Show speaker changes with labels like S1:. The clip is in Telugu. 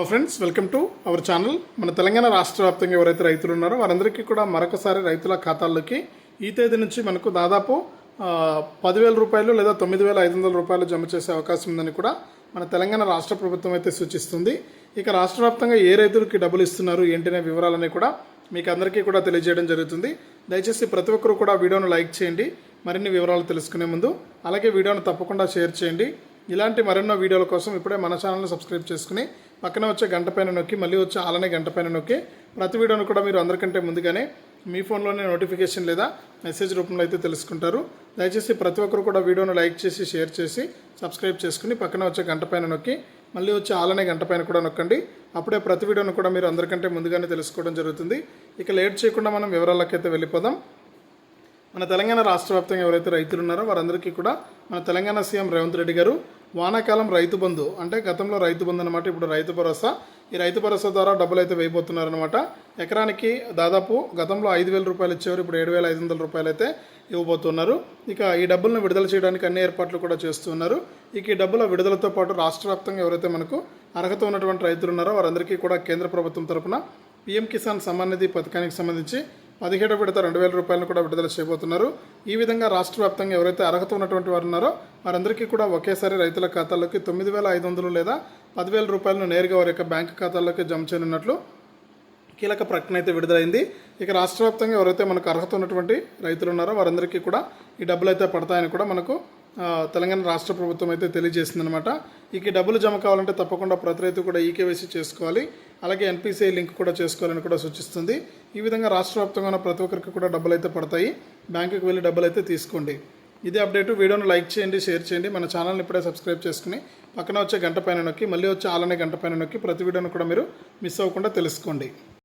S1: Hello friends welcome to our channel మన తెలంగాణ రాష్ట్ర వ్యాప్తంగా ఎవరైతే రైతులు ఉన్నారో వారందరికీ కూడా మరొకసారి రైతుల ఖాతాల్లోకి ఈ తేదీ నుంచి మనకు దాదాపు పదివేల రూపాయలు లేదా తొమ్మిది వేల ఐదు వందల రూపాయలు జమ చేసే అవకాశం ఉందని కూడా మన తెలంగాణ రాష్ట్ర ప్రభుత్వం అయితే సూచిస్తుంది. ఇక రాష్ట్ర వ్యాప్తంగా ఏ రైతులకి డబ్బులు ఇస్తున్నారు ఏంటనే వివరాలని కూడా మీకు అందరికీ కూడా తెలియజేయడం జరుగుతుంది. దయచేసి ప్రతి ఒక్కరు కూడా వీడియోను లైక్ చేయండి. మరిన్ని వివరాలు తెలుసుకునే ముందు అలాగే వీడియోను తప్పకుండా షేర్ చేయండి. ఇలాంటి మరెన్నో వీడియోల కోసం ఇప్పుడే మన ఛానల్ని సబ్స్క్రైబ్ చేసుకుని పక్కన వచ్చే గంట పైన నొక్కి మళ్ళీ వచ్చే ఆలనే గంట పైన నొక్కి ప్రతి వీడియోను కూడా మీరు అందరికంటే ముందుగానే మీ ఫోన్లోనే నోటిఫికేషన్ లేదా మెసేజ్ రూపంలో అయితే తెలుసుకుంటారు. దయచేసి ప్రతి ఒక్కరు కూడా వీడియోను లైక్ చేసి షేర్ చేసి సబ్స్క్రైబ్ చేసుకుని పక్కన వచ్చే గంట పైన నొక్కి మళ్ళీ వచ్చే ఆలనే గంట పైన కూడా నొక్కండి. అప్పుడే ప్రతి వీడియోను కూడా మీరు అందరికంటే ముందుగానే తెలుసుకోవడం జరుగుతుంది. ఇక లేట్ చేయకుండా మనం వివరాలకైతే అయితే వెళ్ళిపోదాం. మన తెలంగాణ రాష్ట్ర వ్యాప్తంగా ఎవరైతే రైతులు ఉన్నారో వారందరికీ కూడా మన తెలంగాణ సీఎం రేవంత్ రెడ్డి గారు వానాకాలం రైతు బంధు అంటే గతంలో రైతు బంధు అనమాట ఇప్పుడు రైతు భరోసా. ఈ రైతు భరోసా ద్వారా డబ్బులు అయితే వేయబోతున్నారనమాట ఎకరానికి దాదాపు గతంలో ఐదు వేల రూపాయలు ఇచ్చేవారు ఇప్పుడు ఏడు వేల ఐదు వందల రూపాయలు అయితే ఇవ్వబోతున్నారు. ఇక ఈ డబ్బులను విడుదల చేయడానికి అన్ని ఏర్పాట్లు కూడా చేస్తున్నారు ఇక ఈ డబ్బుల విడుదలతో పాటు రాష్ట్ర వ్యాప్తంగా ఎవరైతే మనకు అర్హత ఉన్నటువంటి రైతులు ఉన్నారో వారందరికీ కూడా కేంద్ర ప్రభుత్వం తరఫున పీఎం కిసాన్ సమ్మాన్ నిధి పథకానికి సంబంధించి పదిహేడు విడత రెండు వేల రూపాయలను కూడా విడుదల చేయబోతున్నారు. ఈ విధంగా రాష్ట్ర వ్యాప్తంగా ఎవరైతే అర్హత ఉన్నటువంటి వారు ఉన్నారో వారందరికీ కూడా ఒకేసారి రైతుల ఖాతాల్లోకి తొమ్మిది వేల ఐదు వందలు లేదా పదివేల రూపాయలను నేరుగా వారి యొక్క బ్యాంకు ఖాతాల్లోకి జమ చేయనున్నట్లు కీలక ప్రకటన అయితే విడుదలైంది. ఇక రాష్ట్ర వ్యాప్తంగా ఎవరైతే మనకు అర్హత ఉన్నటువంటి రైతులు ఉన్నారో వారందరికీ కూడా ఈ డబ్బులు అయితే పడతాయని కూడా మనకు తెలంగాణ రాష్ట్ర ప్రభుత్వం అయితే తెలియజేసిందనమాట ఇక డబ్బులు జమ కావాలంటే తప్పకుండా ప్రతి రైతు కూడా ఈకేవైసీ చేసుకోవాలి. అలాగే ఎన్పిసిఐ లింక్ కూడా చేసుకోవాలని కూడా సూచిస్తుంది. ఈ విధంగా రాష్ట్ర వ్యాప్తంగా ఉన్న ప్రతి ఒక్కరికి కూడా డబ్బులు అయితే పడతాయి. బ్యాంకుకి వెళ్ళి డబ్బులు అయితే తీసుకోండి. ఇదే అప్డేట్. వీడియోను లైక్ చేయండి షేర్ చేయండి. మన ఛానల్ని ఇప్పుడే సబ్స్క్రైబ్ చేసుకుని పక్కన వచ్చే గంట పైన నొక్కి మళ్ళీ వచ్చే ఆలనే గంట పైన నొక్కి ప్రతి వీడియోను కూడా మీరు మిస్ అవ్వకుండా తెలుసుకోండి.